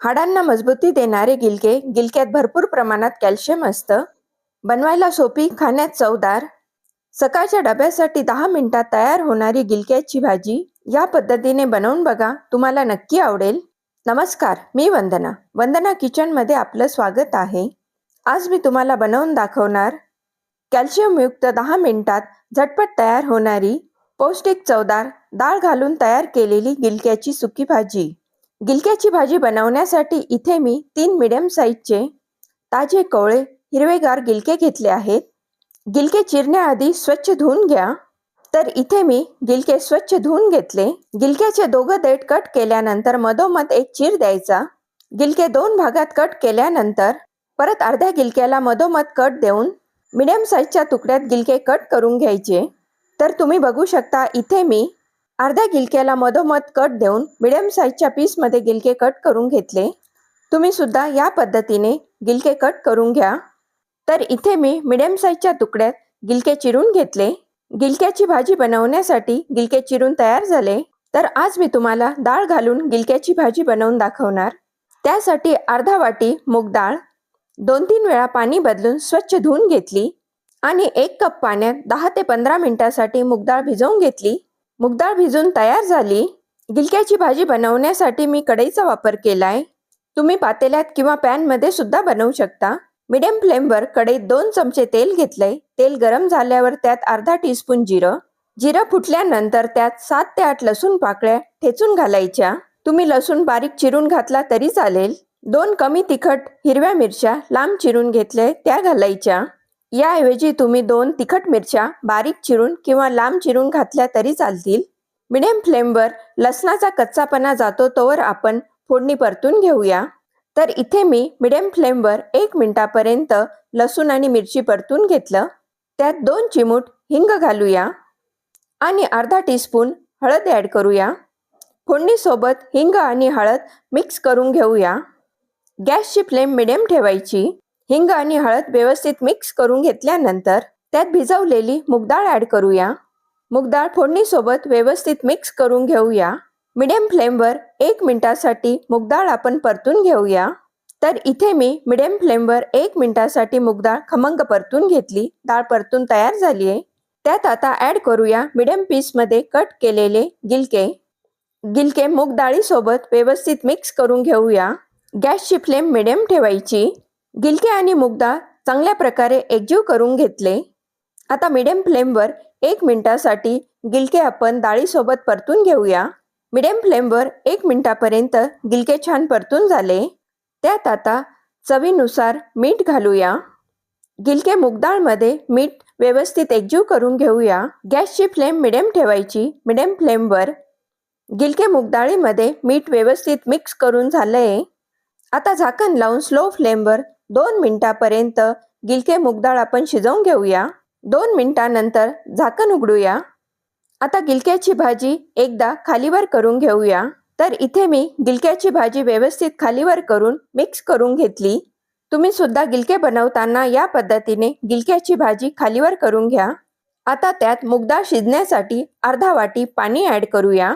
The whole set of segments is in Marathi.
हाडांना मजबूती देणारे गिलके गिलक्यात भरपूर प्रमाणात कॅल्शियम असतं. बनवायला सोपी खाण्यात चवदार सकाळच्या डब्यासाठी दहा मिनिटात तयार होणारी गिलक्याची भाजी या पद्धतीने बनवून बघा तुम्हाला नक्की आवडेल. नमस्कार मी वंदना. वंदना किचनमध्ये आपलं स्वागत आहे. आज मी तुम्हाला बनवून दाखवणार कॅल्शियमयुक्त दहा मिनिटात झटपट तयार होणारी पौष्टिक चवदार डाळ घालून तयार केलेली गिलक्याची सुकी भाजी. गिलक्याची भाजी बनवण्यासाठी इथे मी तीन मिडियम साईजचे ताजे कवळे हिरवेगार गिलके घेतले आहेत. गिलके चिरण्याआधी स्वच्छ धुवून घ्या. तर इथे मी गिलके स्वच्छ धुवून घेतले. गिलक्याचे दोघं देठ कट केल्यानंतर मधोमध एक चीर द्यायचा. गिलके दोन भागात कट केल्यानंतर परत अर्ध्या गिलक्याला मधोमध कट देऊन मिडियम साईजच्या तुकड्यात गिलके कट करून घ्यायचे. तर तुम्ही बघू शकता इथे मी अर्ध्या गिलक्याला मधोमध कट देऊन मिडियम साईजच्या पीसमध्ये गिलके कट करून घेतले. तुम्ही सुद्धा या पद्धतीने गिलके कट करून घ्या. तर इथे मी मिडियम साईजच्या तुकड्यात गिलके चिरून घेतले. गिलक्याची भाजी बनवण्यासाठी गिलके चिरून तयार झाले. तर आज मी तुम्हाला डाळ घालून गिलक्याची भाजी बनवून दाखवणार. त्यासाठी अर्धा वाटी मूग डाळ दोन तीन वेळा पाणी बदलून स्वच्छ धुवून घेतली आणि एक कप पाण्यात दहा ते पंधरा मिनिटासाठी मुगडाळ भिजवून घेतली. मुगडाळ भिजून तयार झाली. गिलक्याची भाजी बनवण्यासाठी मी कढईचा वापर केलाय. तुम्ही पातेल्यात किंवा पॅनमध्ये सुद्धा बनवू शकता. मिडियम फ्लेमवर कढईत दोन चमचे तेल घेतलंय. तेल गरम झाल्यावर त्यात अर्धा टीस्पून जिरं. जिरं फुटल्यानंतर त्यात सात ते आठ लसूण पाकळ्या ठेचून घालायच्या. तुम्ही लसूण बारीक चिरून घातला तरी चालेल. दोन कमी तिखट हिरव्या मिरच्या लांब चिरून घेतल्या त्या घालायच्या. याऐवजी तुम्ही दोन तिखट मिरच्या बारीक चिरून किंवा लांब चिरून घातल्या तरी चालतील. मिडियम फ्लेमवर लसणाचा कच्चापणा जातो तोवर आपण फोडणी परतून घेऊया. तर इथे मी मिडियम फ्लेमवर एक मिनिटापर्यंत लसूण आणि मिरची परतून घेतलं. त्यात दोन चिमूट हिंग घालूया आणि अर्धा टीस्पून हळद ॲड करूया. फोडणीसोबत हिंग आणि हळद मिक्स करून घेऊया. गॅसची फ्लेम मिडियम ठेवायची. हिंग आणि हळद व्यवस्थित मिक्स करून घेतल्यानंतर त्यात भिजवलेली मुगडाळ ॲड करूया. मुगडाळ फोडणीसोबत व्यवस्थित मिक्स करून घेऊया. मिडियम फ्लेमवर एक मिनिटासाठी मुगडाळ आपण परतून घेऊया. तर इथे मी मिडियम फ्लेमवर एक मिनिटासाठी मुगडाळ खमंग परतून घेतली. डाळ परतून तयार झाली आहे. त्यात आता ॲड करूया मिडियम पीसमध्ये कट केलेले गिलके. गिलके मूग डाळीसोबत व्यवस्थित मिक्स करून घेऊया. गॅसची फ्लेम मिडियम ठेवायची. गिलके आणि मुगदा चांगल्या प्रकारे एकजीव करून घेतले. आता मिडियम फ्लेमवर एक मिनिटासाठी गिलके आपण डाळीसोबत परतून घेऊया. मिडियम फ्लेमवर एक मिनिटापर्यंत गिलके छान परतून झाले. त्यात आता चवीनुसार मीठ घालूया. गिलके मुगडाळमध्ये मीठ व्यवस्थित एकजीव करून घेऊया. गॅसची फ्लेम मिडियम ठेवायची. मिडियम फ्लेमवर गिलके मुगडाळीमध्ये मीठ व्यवस्थित मिक्स करून झालंय. आता झाकण लावून स्लो फ्लेमवर दोन मिनिटापर्यंत गिलके मुगडाळ आपण शिजवून घेऊया. दोन मिनिटानंतर झाकण उघडूया. आता गिलक्याची भाजी एकदा खालीवर करून घेऊया. तर इथे मी गिलक्याची भाजी व्यवस्थित खालीवर करून मिक्स करून घेतली. तुम्ही सुद्धा गिलके बनवताना या पद्धतीने गिलक्याची भाजी खालीवर करून घ्या. आता त्यात मुगडाळ शिजण्यासाठी अर्धा वाटी पाणी ॲड करूया.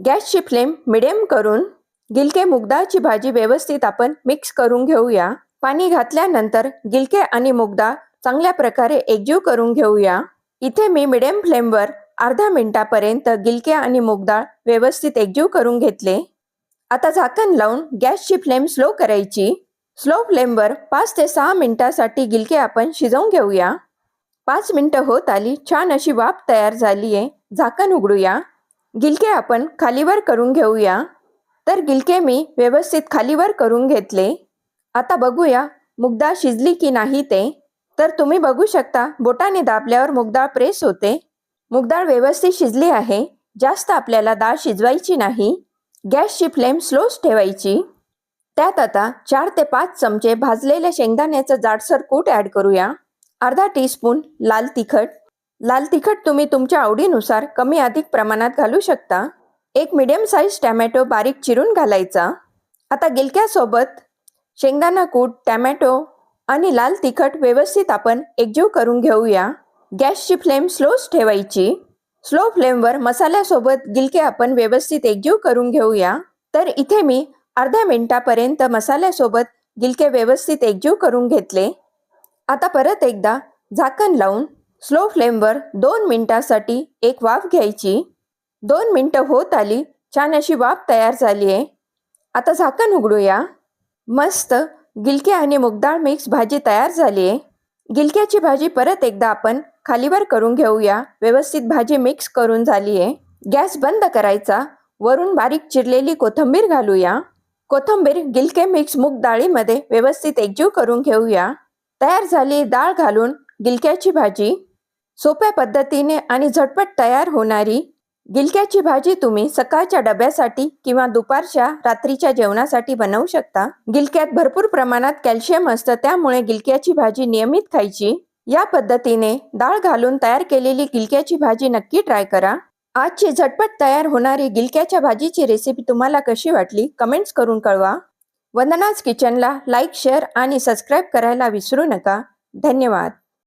गॅसची फ्लेम मिडियम करून गिलके मुगडाळची भाजी व्यवस्थित आपण मिक्स करून घेऊया. पाणी घातल्यानंतर गिलके आणि मुगदा चांगल्या प्रकारे एकजीव करून घेऊया. इथे मी मिडियम फ्लेमवर अर्धा मिनिटापर्यंत गिलके आणि मुगदाळ व्यवस्थित एकजीव करून घेतले. आता झाकण लावून गॅसची फ्लेम स्लो करायची. स्लो फ्लेमवर पाच ते सहा मिनिटासाठी गिलके आपण शिजवून घेऊया. पाच मिनिटं होत आली छान अशी वाफ तयार झाली आहे झाकण उघडूया. गिलके आपण खालीवर करून घेऊया. तर गिलके मी व्यवस्थित खालीवर करून घेतले. आता बघूया मुगडाळ शिजली की नाही ते? तर तुम्ही बघू शकता बोटाने दाबल्यावर मुगडाळ प्रेस होते. मुगडाळ व्यवस्थित शिजली आहे जास्त आपल्याला डाळ शिजवायची नाही. गॅसची फ्लेम स्लोच ठेवायची. त्यात आता चार ते पाच चमचे भाजलेल्या शेंगदाण्याचं जाडसर कूट ॲड करूया. अर्धा टीस्पून लाल तिखट. लाल तिखट तुम्ही तुमच्या आवडीनुसार कमी अधिक प्रमाणात घालू शकता. एक मिडियम साईज टॅमॅटो बारीक चिरून घालायचा. आता गिलक्यासोबत शेंगदाणा कूट टॅमॅटो आणि लाल तिखट व्यवस्थित आपण एकजीव करून घेऊया. गॅसची फ्लेम स्लोच ठेवायची. स्लो फ्लेमवर मसाल्यासोबत गिलके आपण व्यवस्थित एकजीव करून घेऊया. तर इथे मी अर्ध्या मिनिटापर्यंत मसाल्यासोबत गिलके व्यवस्थित एकजीव करून घेतले. आता परत एकदा झाकण लावून स्लो फ्लेमवर दोन मिनिटासाठी एक वाफ घ्यायची. दोन मिनटं होत आली छान अशी वाफ तयार झाली आहे आता झाकण उघडूया. मस्त. गिलके आणि मुगडाळ मिक्स भाजी तयार झाली आहे. गिलक्याची भाजी परत एकदा आपण खालीवर करून घेऊया. व्यवस्थित भाजी मिक्स करून झाली आहे. गॅस बंद करायचा. वरून बारीक चिरलेली कोथिंबीर घालूया. कोथिंबीर गिलके मिक्स मूग डाळीमध्ये व्यवस्थित एकजीव करून घेऊया. तयार झाली डाळ घालून गिलक्याची भाजी. सोप्या पद्धतीने आणि झटपट तयार होणारी गिलक्याची भाजी तुम्ही सकाळच्या डब्यासाठी किंवा दुपारच्या रात्रीच्या जेवणासाठी बनवू शकता. गिलक्यात भरपूर प्रमाणात कॅल्शियम असतं त्यामुळे गिलक्याची भाजी नियमित खायची. या पद्धतीने डाळ घालून तयार केलेली गिलक्याची भाजी नक्की ट्राय करा. आजची झटपट तयार होणारी गिलक्याच्या भाजीची रेसिपी तुम्हाला कशी वाटली कमेंट्स करून कळवा. वंदनाज किचनला लाईक शेअर आणि सबस्क्राईब करायला विसरू नका. धन्यवाद.